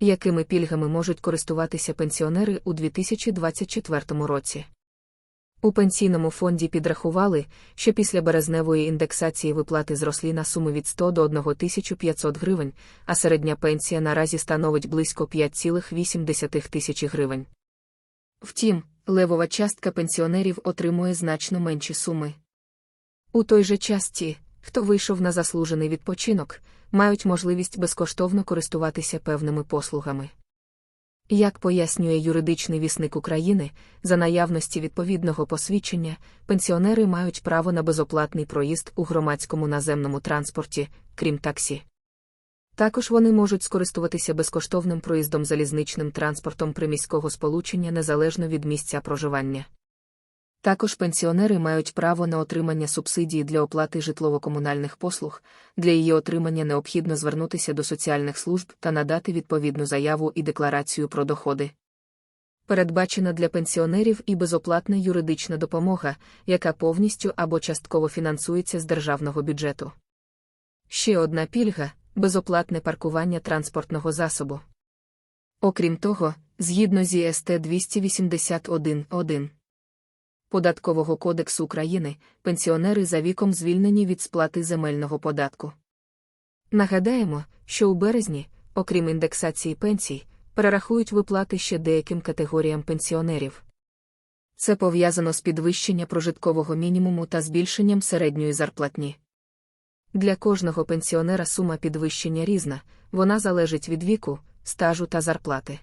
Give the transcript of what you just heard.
Якими пільгами можуть користуватися пенсіонери у 2024 році? У пенсійному фонді підрахували, що після березневої індексації виплати зросли на суму від 100 до 1500 гривень, а середня пенсія наразі становить близько 5,8 тисячі гривень. Втім, левова частка пенсіонерів отримує значно менші суми. У той же час ті, хто вийшов на заслужений відпочинок, мають можливість безкоштовно користуватися певними послугами. Як пояснює юридичний вісник України, за наявності відповідного посвідчення, пенсіонери мають право на безоплатний проїзд у громадському наземному транспорті, крім таксі. Також вони можуть скористуватися безкоштовним проїздом залізничним транспортом приміського сполучення незалежно від місця проживання. Також пенсіонери мають право на отримання субсидії для оплати житлово-комунальних послуг, для її отримання необхідно звернутися до соціальних служб та надати відповідну заяву і декларацію про доходи. Передбачена для пенсіонерів і безоплатна юридична допомога, яка повністю або частково фінансується з державного бюджету. Ще одна пільга безоплатне паркування транспортного засобу. Окрім того, згідно з ІСТ 281.1 Податкового кодексу України, пенсіонери за віком звільнені від сплати земельного податку. Нагадаємо, що у березні, окрім індексації пенсій, перерахують виплати ще деяким категоріям пенсіонерів. Це пов'язано з підвищенням прожиткового мінімуму та збільшенням середньої зарплатні. Для кожного пенсіонера сума підвищення різна, вона залежить від віку, стажу та зарплати.